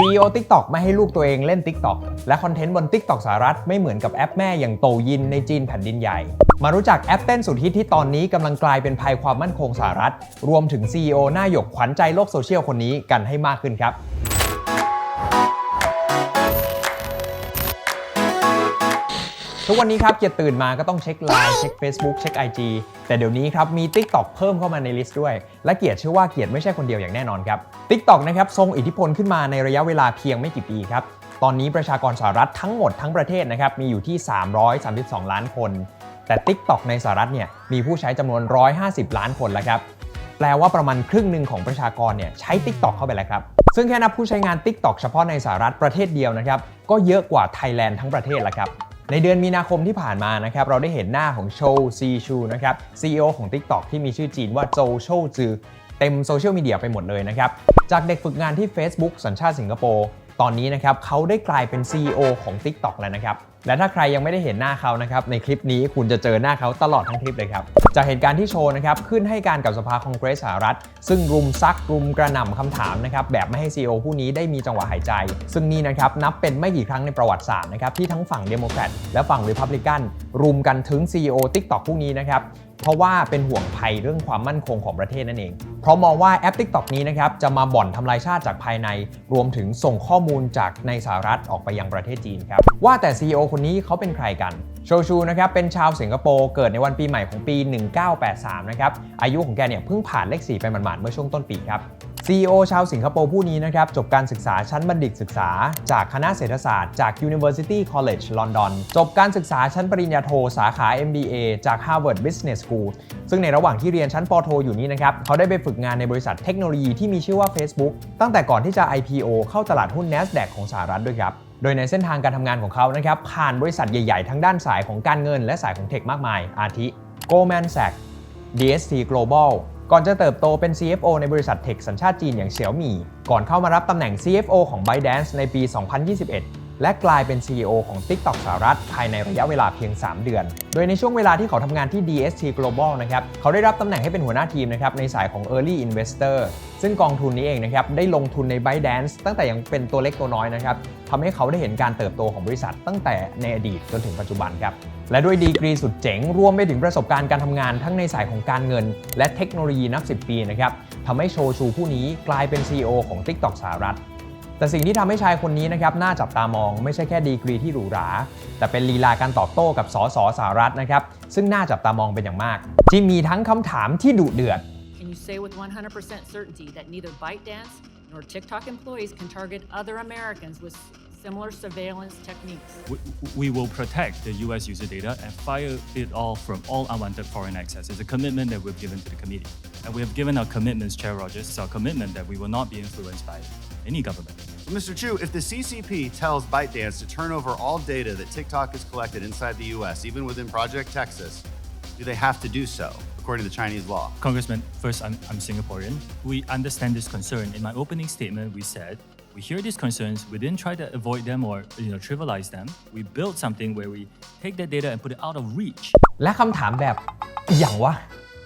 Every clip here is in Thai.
CEO TikTok ไม่ให้ลูกตัวเองเล่น TikTok และคอนเทนต์บน TikTok สหรัฐไม่เหมือนกับแอปแม่อย่างโตยินในจีนแผ่นดินใหญ่ มารู้จักแอปเต้นสุดฮิตที่ตอนนี้กำลังกลายเป็นภัยความมั่นคงสหรัฐ รวมถึง CEO หน้าหยกขวัญใจโลกโซเชียลคนนี้กันให้มากขึ้นครับ ทุกวันนี้ครับเกียรติตื่นมาก็ต้องเช็คไลน์เช็ค Facebook เช็ค IG แต่เดี๋ยวนี้ครับมี TikTok เพิ่มเข้ามาในลิสต์ด้วย และเกียรติเชื่อว่าเกียรติไม่ใช่คนเดียวอย่างแน่นอนครับ TikTok นะครับทรงอิทธิพลขึ้นมาในระยะเวลาเพียงไม่กี่ปีครับตอนนี้ประชากรสหรัฐทั้งหมดทั้งประเทศนะครับมีอยู่ที่ 332 ล้านคน แต่ TikTok ในสหรัฐเนี่ยมีผู้ใช้จำนวน 150 ล้านคนแล้วครับแปลว่าประมาณครึ่งหนึ่งของประชากรเนี่ยใช้ TikTok เข้าไปแล้วครับซึ่งแค่นับผู้ใช้งาน TikTok เฉพาะในสหรัฐประเทศเดียวนะครับก็เยอะกว่าไทยแลนด์ทั้งประเทศแล้วครับ ในเดือนมีนาคมที่ผ่านมานะครับเราได้เห็นหน้าของโชว์ซีชูนะครับ CEO ของ TikTok ที่มีชื่อจีนว่าโจโชจือเต็มโซเชียลมีเดียไปหมดเลยนะครับ จากเด็กฝึกงานที่ Facebook สัญชาติสิงคโปร์ตอนนี้นะครับเขาได้กลายเป็น CEO ของ TikTok แล้วนะครับ และถ้าใครยังไม่ได้เห็นหน้าเขานะครับในคลิปนี้คุณจะเจอหน้าเขาตลอดทั้งคลิปเลยครับ จากเหตุการณ์ที่โชว์นะครับขึ้นให้การกับสภาคองเกรสสหรัฐ ซึ่งรุมซักรุมกระหน่ำคำถามนะครับแบบไม่ให้ CEO ผู้นี้ได้มีจังหวะหายใจ ซึ่งนี่นะครับนับเป็นไม่กี่ครั้งในประวัติศาสตร์นะครับที่ทั้งฝั่งเดโมแครตและฝั่งริพับลิกันรุมกันถึง CEO TikTok ผู้นี้นะครับ เพราะว่าเป็นห่วงภัยเรื่องความมั่นคงของประเทศนั่นเอง เพราะมองว่าแอป TikTok นี้นะครับจะมาบ่อนทำลายชาติจากภายใน รวมถึงส่งข้อมูลจากในสหรัฐออกไปยังประเทศจีนครับ ว่าแต่ CEO คนนี้เขาเป็นใครกัน โชชูนะครับเป็นชาวสิงคโปร์เกิดในวันปีใหม่ของปี 1983 นะครับอายุของแกเนี่ยเพิ่งผ่านเลข4ไปหมาดๆเมื่อช่วงต้นปีครับ CEO ชาวสิงคโปร์ผู้นี้นะครับจบการศึกษาชั้นบัณฑิตศึกษา จากคณะเศรษฐศาสตร์จาก University College London จบการศึกษาชั้นปริญญาโทสาขา MBA จาก Harvard Business School ซึ่งในระหว่างที่เรียนชั้นปโทอยู่นี้นะครับเขาได้ไปฝึกงานในบริษัทเทคโนโลยีที่มีชื่อว่า Facebook ตั้งแต่ก่อนที่จะ IPO เข้าตลาดหุ้น NASDAQ ของสหรัฐด้วยครับ โดยในเส้นทางการทำงานของเขานะครับผ่านบริษัทใหญ่ๆ ทั้งด้านสายของการเงินและสายของเทคมากมาย อาทิ Goldman Sachs DST Global ก่อนจะเติบโตเป็น CFO ในบริษัทเทคสัญชาติจีนอย่างเสี่ยวมี่ก่อนเข้ามารับตำแหน่ง CFO ของ ByteDance ในปี 2021 และกลายเป็น CEO ของ TikTok สหรัฐ ภายในระยะเวลาเพียง 3 เดือน โดยในช่วงเวลาที่เขาทำงานที่ DST Global นะครับ เขาได้รับตำแหน่งให้เป็นหัวหน้าทีมนะครับในสายของ Early Investor ซึ่งกองทุนนี้เองนะครับได้ลงทุนใน ByteDance ตั้งแต่ยังเป็นตัวเล็กตัวน้อยนะครับทำให้เขาได้เห็นการเติบโตของบริษัทตั้งแต่ในอดีตจนถึงปัจจุบันครับ และด้วยดีกรีสุดเจ๋ง รวมไปถึงประสบการณ์การทำงานทั้งในสายของการเงิน และเทคโนโลยีนับ 10 ปีนะครับทำให้โชชูผู้นี้กลายเป็น CEO ของ TikTok สหรัฐ แต่สิ่งที่ทำให้ชายคนนี้นะครับน่าจับตามองไม่ใช่แค่ดีกรีที่หรูหรา แต่เป็นลีลาการตอบโต้กับสสสหรัฐนะครับซึ่งน่าจับตามองเป็นอย่างมาก ที่มีทั้งคำถามที่ดุเดือด Can you say with 100% certainty that neither ByteDance nor TikTok employees can target other Americans with similar surveillance techniques? We, we will protect the US user data and fire it all from all unwanted foreign access. It's a commitment that we've given to the committee. And we have given our commitments, Chair Rogers, it's our commitment that we will not be influenced by any government. So, Mr. Chu, if the CCP tells ByteDance to turn over all data that TikTok has collected inside the US, even within Project Texas, do they have to do so according to Chinese law? Congressman, first, I'm, I'm Singaporean. We understand this concern. In my opening statement, we said we hear these concerns. We didn't try to avoid them or you know trivialize them. We built something where we take that data and put it out of reach. และคำถามแบบอย่างวะ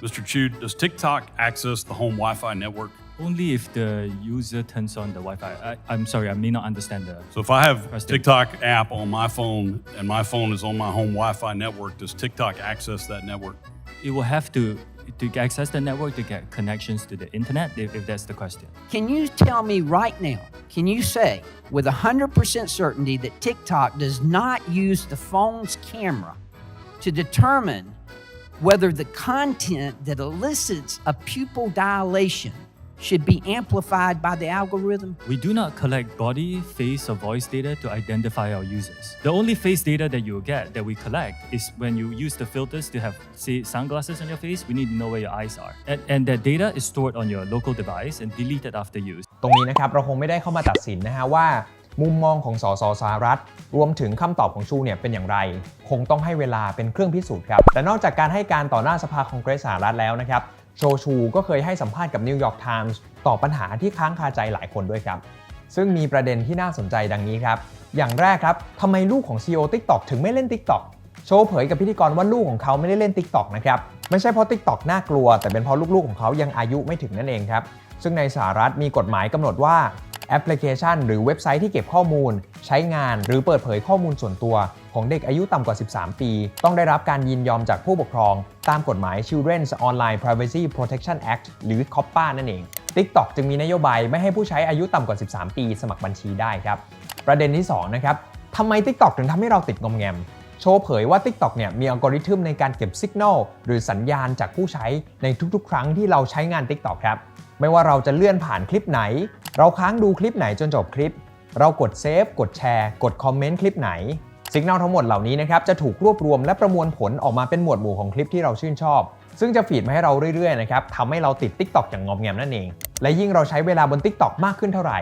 Mr. Chu, does TikTok access the home Wi Fi network? Only if the user turns on the Wi-Fi. I, I'm sorry, I may not understand the. So if I have President. TikTok app on my phone and my phone is on my home Wi Fi network, does TikTok access that network? It will have to to access the network to get connections to the internet if, if that's the question. Can you tell me right now, can you say with 100% certainty that TikTok does not use the phone's camera to determine whether the content that elicits a pupil dilation should be amplified by the algorithm? We do not collect body, face, or voice data to identify our users. The only face data that you will get that we collect is when you use the filters to have, say, sunglasses on your face. We need to know where your eyes are. And, and that data is stored on your local device and deleted after use. ตรงนี้นะครับเราคงไม่ได้เข้ามาตัดสินนะฮะว่า มุมมองของสสสหรัฐ รวมถึงคำตอบของชูเนี่ยเป็นอย่างไร คงต้องให้เวลาเป็นเครื่องพิสูจน์ครับ แต่นอกจากการให้การต่อหน้าสภาคองเกรสสหรัฐแล้วนะครับ โชชูก็เคยให้สัมภาษณ์กับนิวยอร์กไทมส์ตอปัญหาที่ค้างคาใจหลายคนด้วยครับ ซึ่งมีประเด็นที่น่าสนใจดังนี้ครับ อย่างแรกครับทำไมลูกของ CEO TikTok ถึงไม่เล่น TikTok โชว์เผยกับพิธีกรว่าลูกของเขาไม่ได้เล่น TikTok นะครับ ไม่ใช่เพราะ TikTok น่ากลัว แต่เป็นเพราะลูกๆของเขายังอายุไม่ถึงนั่นเองครับ ซึ่งในสหรัฐมีกฎหมายกำหนดว่า แอปพลิเคชัน หรือเว็บไซต์ที่เก็บข้อมูล ใช้งาน หรือเปิดเผยข้อมูลส่วนตัว ของเด็กอายุต่ำกว่า 13 ปี ต้องได้รับการยินยอมจากผู้ปกครอง ตามกฎหมาย Children's Online Privacy Protection Act หรือ COPPA นั่นเอง TikTok จึงมีนโยบายไม่ให้ผู้ใช้อายุต่ำกว่า 13 ปี สมัครบัญชีได้ครับ ประเด็นที่ 2 นะครับทำไม TikTok ถึงทำให้เราติดงอมแงมโชว์เผยว่า TikTok เนี่ยมีอัลกอริทึมในการเก็บสัญญาณหรือสัญญาณจากผู้ใช้ในทุกๆ ครั้งที่เราใช้งาน TikTok ครับ ไม่ว่าเราจะเลื่อนผ่านคลิปไหน เราค้างดูคลิปไหนจนจบคลิป เรากดเซฟ กดแชร์ กดคอมเมนต์คลิปไหนสัญญาณทั้งหมดเหล่านี้นะครับจะถูกรวบรวมและประมวลผลออกมาเป็นหมวดหมู่ของคลิปที่เราชื่นชอบ ซึ่งจะฟีดมาให้เราเรื่อยๆนะครับทำให้เราติด TikTok อย่างงอมแงมนั่นเอง และยิ่งเราใช้เวลาบน TikTok มากขึ้นเท่าไหร่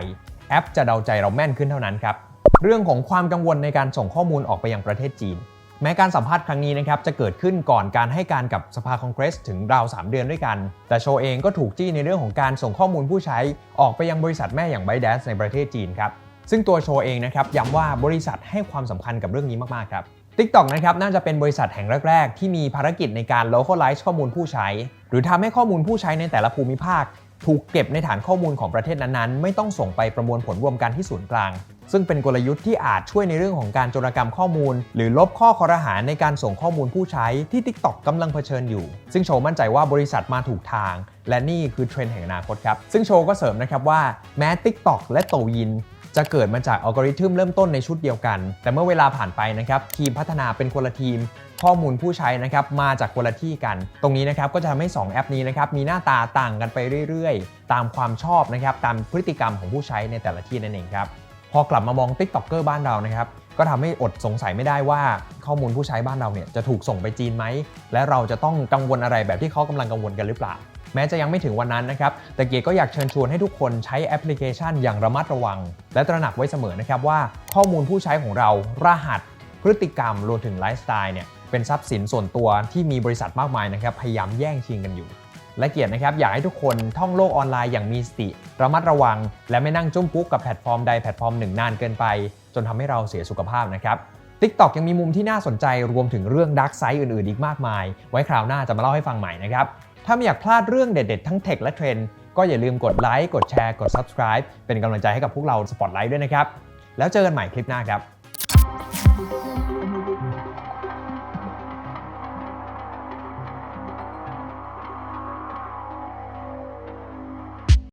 แอปจะเดาใจเราแม่นขึ้นเท่านั้นครับเรื่องของความกังวลในการส่งข้อมูลออกไปยังประเทศจีน แม้การสัมภาษณ์ครั้งนี้นะครับจะเกิดขึ้นก่อนการให้การกับสภาคองเกรสถึงราว 3 เดือนด้วยกัน แต่โชเองก็ถูกจี้ในเรื่องของการส่งข้อมูลผู้ใช้ออกไปยังบริษัทแม่อย่าง ByteDance ในประเทศจีนครับซึ่งตัวโชเองนะครับย้ำว่าบริษัทให้ความสำคัญกับเรื่องนี้มากๆครับ TikTok นะครับน่าจะเป็นบริษัทแห่งแรก ๆ ที่มีภารกิจในการ localize ข้อมูลผู้ใช้ หรือทำให้ข้อมูลผู้ใช้ในแต่ละภูมิภาค ถูกเก็บในฐานข้อมูลของประเทศนั้นๆ ไม่ต้องส่งไปประมวลผลรวมกันที่ศูนย์กลาง ซึ่งเป็นกลยุทธ์ที่อาจช่วยในเรื่องของการโจรกรรมข้อมูล หรือลบข้อคอรหาในการส่งข้อมูลผู้ใช้ที่ TikTok กำลังเผชิญอยู่ ซึ่งโชว์มั่นใจว่าบริษัทมาถูกทาง และนี่คือเทรนด์แห่งอนาคตครับ ซึ่งโชว์ก็เสริมนะครับว่าแม้ TikTok และโตยินจะเกิดมาจากอัลกอริทึมเริ่มต้นในชุดเดียวกัน แต่เมื่อเวลาผ่านไปนะครับทีมพัฒนาเป็นคนละทีม ข้อมูลผู้ใช้นะครับมาจากคนละที่กัน ตรงนี้นะครับก็จะทำให้ 2 แอปนี้นะครับมีหน้าตาต่างกันไปเรื่อยๆ ตามความชอบนะครับตามพฤติกรรมของผู้ใช้ในแต่ละที่นั่นเองครับ พอกลับมามอง TikToker บ้านเรานะครับก็ทำให้อดสงสัยไม่ได้ว่าข้อมูลผู้ใช้บ้านเราเนี่ยจะถูกส่งไปจีนไหม และเราจะต้องกังวลอะไรแบบที่เขากำลังกังวลกันหรือเปล่า แม้จะยังไม่ถึงวันนั้นนะครับ แต่เกียร์ก็อยากเชิญชวนให้ทุกคนใช้แอปพลิเคชันอย่างระมัดระวัง และตระหนักไว้เสมอนะครับว่าข้อมูลผู้ใช้ของเรา รหัส พฤติกรรมรวมถึงไลฟ์สไตล์เนี่ยเป็นทรัพย์สินส่วนตัวที่มีบริษัทมากมายนะครับพยายามแย่งชิงกันอยู่ และเกียรตินะครับอยากให้ทุกคนท่องโลกออนไลน์อย่างมีสติ ระมัดระวัง และไม่นั่งจุ้มปุ๊กกับแพลตฟอร์มใดแพลตฟอร์มหนึ่งนานเกินไป จนทำให้เราเสียสุขภาพนะครับ TikTok ยังมีมุมที่น่าสนใจรวมถึงเรื่องดักไซต์อื่นๆ อีกมากมาย ไว้คราวหน้าจะมาเล่าให้ฟังใหม่นะครับ ถ้าไม่อยากพลาดเรื่องเด็ดๆ ทั้งเทคและเทรนด์ก็อย่าลืมกดไลค์กดแชร์กด subscribe เป็นกำลังใจให้กับพวกเรา Spotlight ด้วยนะครับ แล้วเจอกันใหม่คลิปหน้าครับ